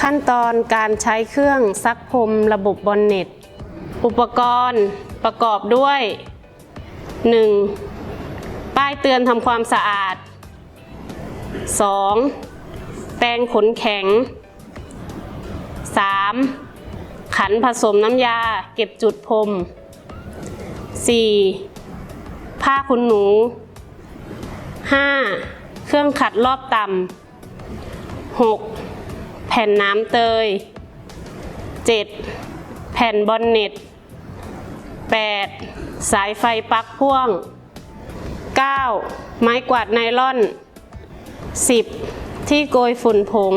ขั้นตอนการใช้เครื่องซักพรมระบบบอนเน็ต อุปกรณ์ประกอบด้วย 1. ป้ายเตือนทำความสะอาด 2. แปรงขนแข็ง 3. ขันผสมน้ำยาเก็บจุดพรม 4. ผ้าขนหนู 5. เครื่องขัดรอบต่ำ 6. แผ่นน้ำเตย 7. แผ่นบอนเน็ต 8. สายไฟปลั๊กพ่วง 9. ไม้กวาดไนล่อน 10. ที่โกยฝุ่นผง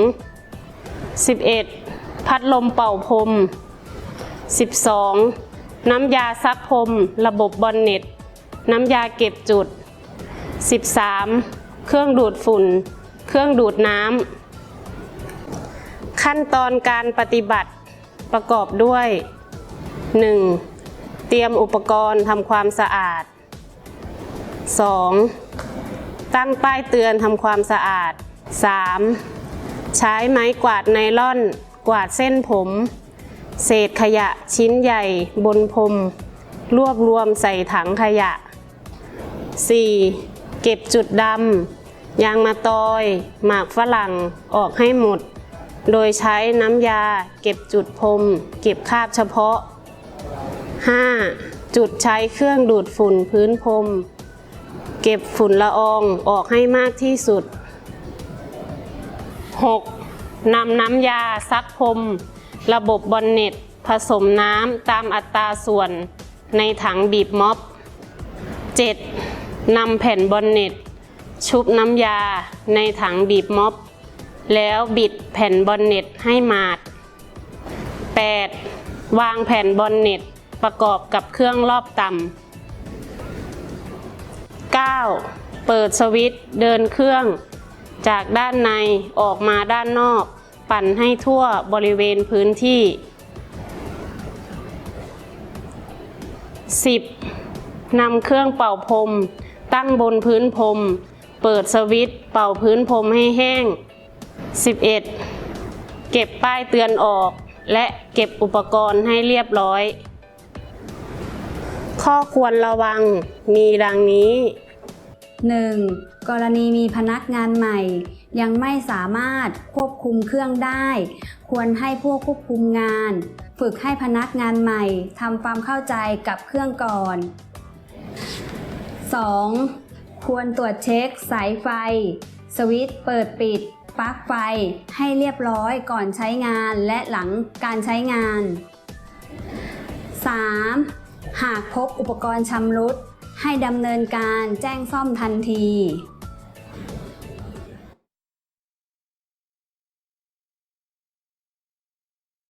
11. พัดลมเป่าพรม 12. น้ำยาซักพรมระบบบอนเน็ต น้ำยาเก็บจุด 13. เครื่องดูดฝุ่น เครื่องดูดน้ำ ขั้นตอนการปฏิบัติประกอบด้วย 1. เตรียมอุปกรณ์ทำความสะอาด 2. ตั้งป้ายเตือนทำความสะอาด 3. ใช้ไม้กวาดไนล่อน กวาดเส้นผม เศษขยะชิ้นใหญ่บนพรมรวบรวมใส่ถังขยะ 4. เก็บจุดดำยางมาตอย หมากฝรั่งออกให้หมด โดยใช้น้ำยาเก็บจุดพรมเก็บคราบเฉพาะ 5. จุดใช้เครื่องดูดฝุ่นพื้นพรมเก็บฝุ่นละอองออกให้มากที่สุด 6. นำน้ำยาซักพรมระบบบอนเน็ต ผสมน้ำตามอัตราส่วนในถังบีบม็อบ 7. นำแผ่นบอนเน็ต ชุบน้ำยาในถังบีบม็อบ แล้วบิดแผ่นบอนเน็ตให้มาด 8. วางแผ่นบอนเน็ตประกอบกับเครื่องรอบต่ำ 9. เปิดสวิตช์เดินเครื่อง จากด้านในออกมาด้านนอก ปั่นให้ทั่วบริเวณพื้นที่ 10. นำเครื่องเป่าพรมตั้งบนพื้นพรม เปิดสวิตช์เป่าพื้นพรมให้แห้ง 11. เก็บป้ายเตือนออก และเก็บอุปกรณ์ให้เรียบร้อย ข้อควรระวังมีดังนี้ 1. กรณีมีพนักงานใหม่ ยังไม่สามารถควบคุมเครื่องได้ ควรให้ผู้ควบคุมงาน ฝึกให้พนักงานใหม่ทำความเข้าใจกับเครื่องก่อน 2. ควรตรวจเช็คสายไฟ สวิตช์เปิดปิด ปลั๊กไฟให้เรียบร้อยก่อนใช้งานและหลังการใช้งาน 3. หากพบอุปกรณ์ชำรุด ให้ดำเนินการแจ้งซ่อมทันที